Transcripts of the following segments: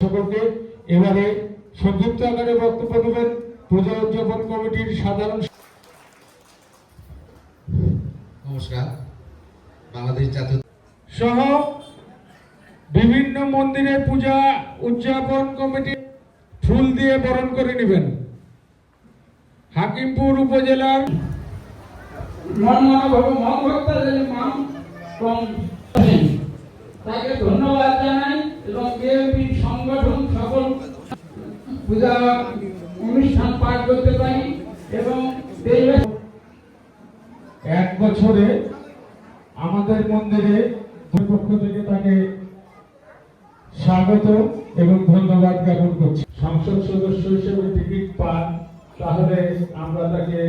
সকলকে এবারে সংযুক্ত আকারে বক্তব্য দেবেন পূজা উদযাপন কমিটির সাধারণ নমস্কার বাংলাদেশ জাতীয় সহ বিভিন্ন মন্দিরে পূজা উদযাপন কমিটি ফুল দিয়ে বরণ করে নেবেন হাকিমপুর উপজেলার মনমনভাবে মন ভক্ত মান কম তাকে ধন্যবাদ জানাই এবং বিএনপি সংগঠন সকল পূজা অনুষ্ঠান পাঠ করতে পারি এবং এক বছরে আমাদের মন্দিরে পক্ষ থেকে তাকে স্বাগত এবং ধন্যবাদ জ্ঞাপন করছি। সংসদ সদস্য হিসেবে টিকিট পান, তাহলে আমরা তাকে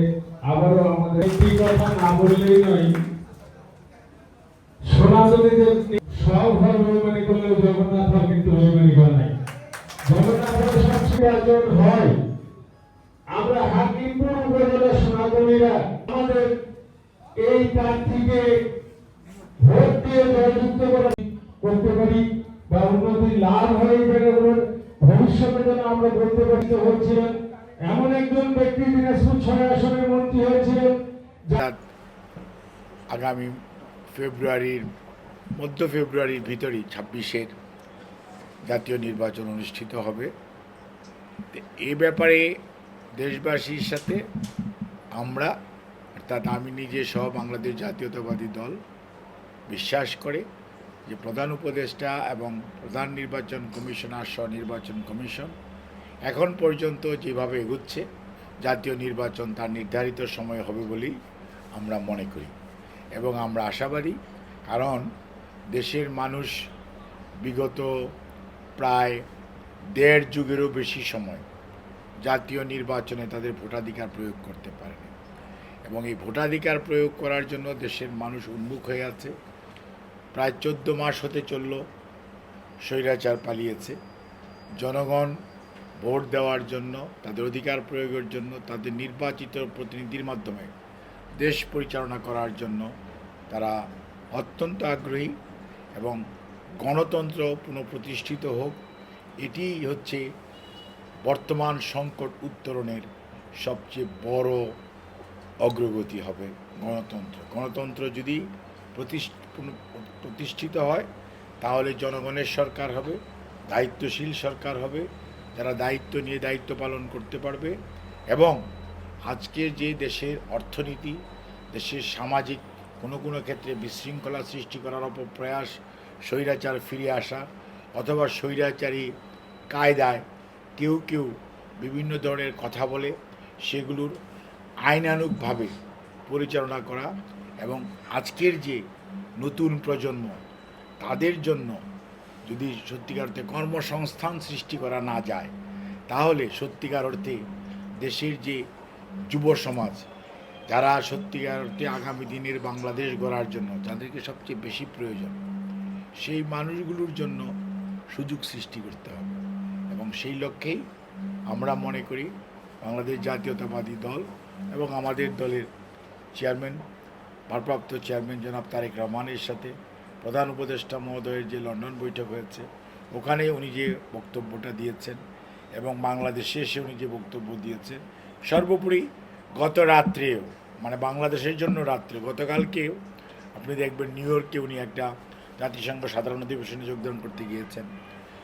আবারও আমাদের একটি কথা না বললেই নয় সোনাদলীদের সব হল বেমানি আমরা এই প্রার্থীকে ভোট করতে পারি বা উন্নতি ভবিষ্যতে যেন আমরা বলতে পারি যে হচ্ছিলেন এমন একজন ব্যক্তি দিনাজপুর ছয় আসনের মন্ত্রী হয়েছিলেন। আগামী ফেব্রুয়ারির মধ্য ফেব্রুয়ারির ভিতরেই ছাব্বিশের জাতীয় নির্বাচন অনুষ্ঠিত হবে। এ ব্যাপারে দেশবাসীর সাথে আমরা, অর্থাৎ আমি নিজে সহ বাংলাদেশ জাতীয়তাবাদী দল, বিশ্বাস করে যে প্রধান উপদেষ্টা এবং প্রধান নির্বাচন কমিশনার সহ নির্বাচন কমিশন এখন পর্যন্ত যেভাবে এগুচ্ছে, জাতীয় নির্বাচন তার নির্ধারিত সময় হবে বলেই আমরা মনে করি। এবং আমরা আশাবাদী, কারণ দেশের মানুষ বিগত প্রায় দেড় যুগেরও বেশি সময় জাতীয় নির্বাচনে তাদের ভোটাধিকার প্রয়োগ করতে পারেনি। এবং এই ভোটাধিকার প্রয়োগ করার জন্য দেশের মানুষ উন্মুখ হয়ে আছে। প্রায় চোদ্দ মাস হতে চলল স্বৈরাচার পালিয়েছে। জনগণ ভোট দেওয়ার জন্য, তাদের অধিকার প্রয়োগের জন্য, তাদের নির্বাচিত প্রতিনিধির মাধ্যমে দেশ পরিচালনা করার জন্য তারা অত্যন্ত আগ্রহী। এবং গণতন্ত্র পুনঃপ্রতিষ্ঠিত হোক এটি হচ্ছে বর্তমান সংকট উত্তরণের সবচেয়ে বড় অগ্রগতি হবে গণতন্ত্র। গণতন্ত্র যদি প্রতিষ্ঠ- প্রতিষ্ঠিত হয়, তাহলে জনগণের সরকার হবে, দায়িত্বশীল সরকার হবে, যারা দায়িত্ব নিয়ে দায়িত্ব পালন করতে পারবে এবং আজকে যে দেশের অর্থনীতি, দেশের সামাজিক কোনো কোনো ক্ষেত্রে বিশৃঙ্খলা সৃষ্টি করার অপপ্রয়াস স্বৈরাচার ফিরে আসা অথবা স্বৈরাচারী কায়দায় কেউ কেউ বিভিন্ন ধরনের কথা বলে সেগুলোর আইনানুগভাবে পরিচালনা করা এবং আজকের যে নতুন প্রজন্ম, তাদের জন্য যদি সত্যিকার অর্থে কর্মসংস্থান সৃষ্টি করা না যায়, তাহলে সত্যিকার অর্থে দেশের যে যুব সমাজ যারা সত্যিকার অর্থে আগামী দিনের বাংলাদেশ গড়ার জন্য যাদেরকে সবচেয়ে বেশি প্রয়োজন, সেই মানুষগুলোর জন্য সুযোগ সৃষ্টি করতে হবে। এবং সেই লক্ষ্যেই আমরা মনে করি বাংলাদেশ জাতীয়তাবাদী দল এবং আমাদের দলের চেয়ারম্যান, ভারপ্রাপ্ত চেয়ারম্যান জনাব তারেক রহমানের সাথে প্রধান উপদেষ্টা মহোদয়ের যে লন্ডন বৈঠক হয়েছে, ওখানে উনি যে বক্তব্যটা দিয়েছেন এবং বাংলাদেশে এসে উনি যে বক্তব্য দিয়েছেন, সর্বোপরি গত রাত্রেও মানে বাংলাদেশের জন্য রাত্রে, গতকালকেও, আপনি দেখবেন নিউ ইয়র্কে উনি একটা জাতিসংঘ সাধারণ অধিবেশনে যোগদান করতে গিয়েছেন।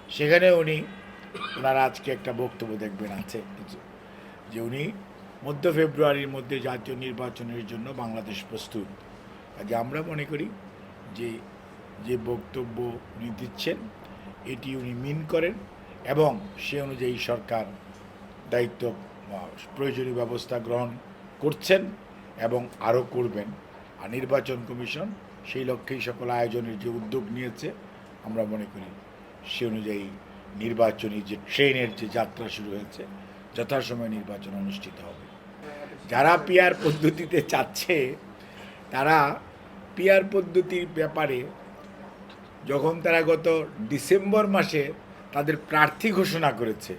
সেখানে উনি, ওনার আজকে একটা বক্তব্য দেখবেন আছে কিছু যে উনি মধ্য ফেব্রুয়ারির মধ্যে জাতীয় নির্বাচনের জন্য বাংলাদেশ প্রস্তুত। কাজে আমরা মনে করি যে যে বক্তব্য উনি দিচ্ছেন, এটি উনি মিন করেন এবং সে অনুযায়ী সরকার দায়িত্ব প্রয়োজনীয় ব্যবস্থা গ্রহণ করছেন এবং আরও করবেন। আর নির্বাচন কমিশন সেই লক্ষ্যেই সকল আয়োজনের যে উদ্যোগ নিয়েছে, আমরা মনে করি সে অনুযায়ী নির্বাচনী যে ট্রেনের যে যাত্রা শুরু হয়েছে, যথাসময়ে নির্বাচন অনুষ্ঠিত হবে। যারা পিয়ার পদ্ধতিতে চাচ্ছে তারা পিয়ার পদ্ধতির ব্যাপারে যখন তারা গত ডিসেম্বর মাসে তাদের প্রার্থী ঘোষণা করেছে,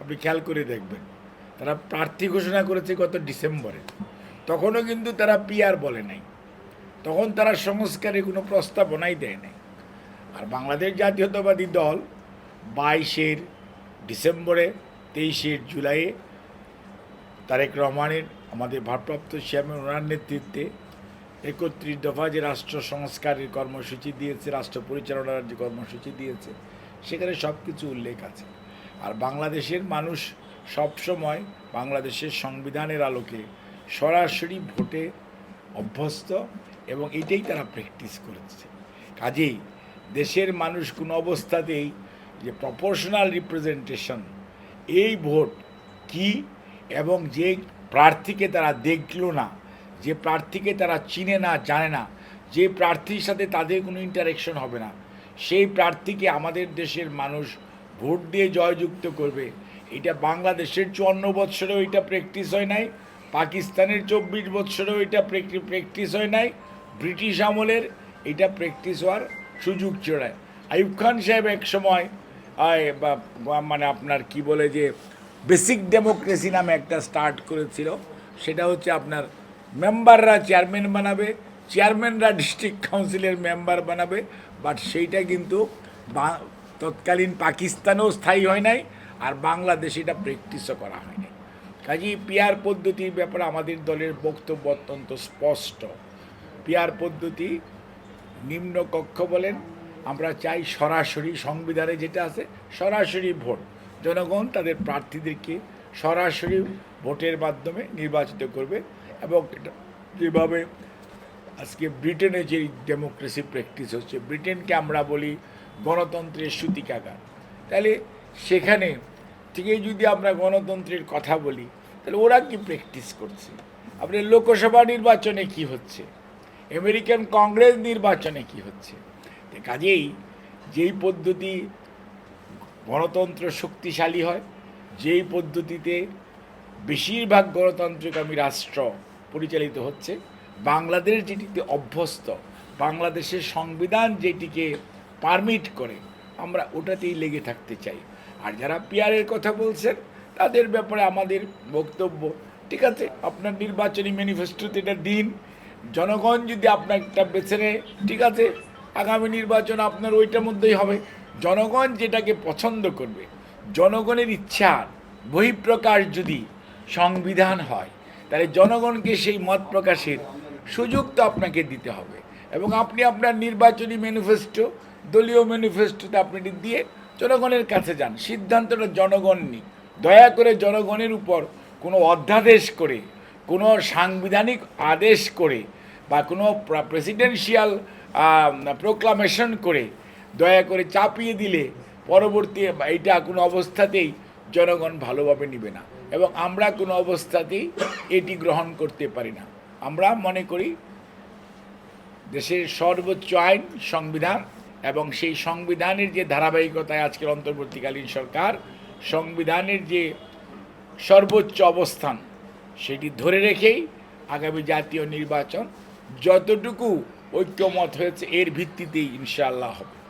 আপনি খেয়াল করে দেখবেন। তারা প্রার্থী ঘোষণা করেছে গত ডিসেম্বরে। তখনও কিন্তু তারা পিয়ার বলে নাই। তখন তারা সংস্কারে কোনো প্রস্তাবনাই দেয় নাই। আর বাংলাদেশ জাতীয়তাবাদী দল বাইশের ডিসেম্বরে তেইশের জুলাইয়ে তারেক রহমানের, আমাদের ভারপ্রাপ্ত চেয়ারম্যান, ওনার নেতৃত্বে একত্রিশ দফা যে রাষ্ট্র সংস্কারের কর্মসূচি দিয়েছে, রাষ্ট্র পরিচালনার যে কর্মসূচি দিয়েছে, সেখানে সব কিছু উল্লেখ আছে। আর বাংলাদেশের মানুষ সবসময় বাংলাদেশের সংবিধানের আলোকে সরাসরি ভোটে অভ্যস্ত এবং এটাই তারা প্র্যাকটিস করেছে। কাজেই দেশের মানুষ কোনো অবস্থাতেই যে প্রপোর্শনাল রিপ্রেজেন্টেশন এই ভোট কি এবং যে প্রার্থীকে তারা দেখল না, যে প্রার্থীকে তারা চিনে না, জানে না, যে প্রার্থীর সাথে তাদের কোনো ইন্টারেকশন হবে না, সেই প্রার্থীকে আমাদের দেশের মানুষ ভোট দিয়ে জয়যুক্ত করবে এটা বাংলাদেশের চুয়ান্ন বৎসরেও এটা প্র্যাকটিস হয় নাই, পাকিস্তানের চব্বিশ বৎসরেও এটা প্র্যাকটিস হয় নাই, ব্রিটিশ আমলের এটা প্র্যাকটিস হওয়ার সুযোগ চড়ায় আইব খান সাহেব এক সময় মানে আপনার কি বলে যে বেসিক ডেমোক্রেসি নামে একটা স্টার্ট করেছিল, সেটা হচ্ছে আপনার মেম্বাররা চেয়ারম্যান বানাবে চেয়ারম্যানরা ডিস্ট্রিক্ট কাউন্সিলের মেম্বার বানাবে বাট সেইটা কিন্তু তৎকালীন পাকিস্তানেও স্থায়ী হয় নাই আর বাংলাদেশে এটা প্র্যাকটিসও করা হয়নি। কাজেই পিয়ার পদ্ধতির ব্যাপারে আমাদের দলের বক্তব্য অত্যন্ত স্পষ্ট। পিয়ার পদ্ধতি নিম্ন কক্ষ বলেন, আমরা চাই সরাসরি সংবিধানে যেটা আছে, সরাসরি ভোট। জনগণ তাদের প্রার্থীদেরকে সরাসরি ভোটের মাধ্যমে নির্বাচিত করবে এবং যেভাবে আজকে ব্রিটেনে যে ডেমোক্রেসি প্র্যাকটিস হচ্ছে, ব্রিটেনকে আমরা বলি গণতন্ত্রের সূতিকাগার। তাহলে সেখানে থেকে যদি আমরা গণতন্ত্রের কথা বলি, তাহলে ওরা কি প্র্যাকটিস করছে? আপনার লোকসভা নির্বাচনে কি হচ্ছে? আমেরিকান কংগ্রেস নির্বাচনে কি হচ্ছে? কাজেই যেই পদ্ধতি গণতন্ত্র শক্তিশালী হয়, যেই পদ্ধতিতে বেশিরভাগ গণতান্ত্রিকামী রাষ্ট্র পরিচালিত হচ্ছে, বাংলাদেশ যেটিতে অভ্যস্ত, বাংলাদেশের সংবিধান যেটিকে পারমিট করে, আমরা ওটাতেই লেগে থাকতে চাই। আর যারা পিয়ারের কথা বলছেন, তাদের ব্যাপারে আমাদের বক্তব্য। ঠিক আছে? আপনার নির্বাচনী ম্যানিফেস্টোতে এটা দিন। জনগণ যদি আপনারটা বেছে নেয়, ঠিক আছে? আগামী নির্বাচন আপনার ওইটার মধ্যেই হবে। জনগণ যেটাকে পছন্দ করবে, জনগণের ইচ্ছার বহিঃপ্রকাশ যদি সংবিধান হয়, তাহলে জনগণকে সেই মত প্রকাশের সুযোগ তো আপনাকে দিতে হবে। এবং আপনি আপনার নির্বাচনী ম্যানিফেস্টো দলীয় ম্যানিফেস্টোতে আপনি দিয়ে জনগণের কাছে যান, সিদ্ধান্তটা জনগণ নিক। দয়া করে জনগণের উপর কোনো অধ্যাদেশ করে, কোনো সাংবিধানিক আদেশ করে বা কোনো প্রেসিডেন্সিয়াল প্রোক্লামেশন করে দয়া করে চাপিয়ে দিলে পরবর্তী এইটা কোনো অবস্থাতেই জনগণ ভালোভাবে নিবে না এবং আমরা কোনো অবস্থাতেই এটি গ্রহণ করতে পারি না। আমরা মনে করি দেশের সর্বোচ্চ আইন, সংবিধান এবং সেই সংবিধানের যে ধারাবাহিকতায় আজকের অন্তর্বর্তীকালীন সরকার, সংবিধানের যে সর্বোচ্চ অবস্থান সেটি ধরে রেখেই আগামী জাতীয় নির্বাচন যতটুকু ঐক্যমত হয়েছে, এর ভিত্তিতেই ইনশাআল্লাহ হবে।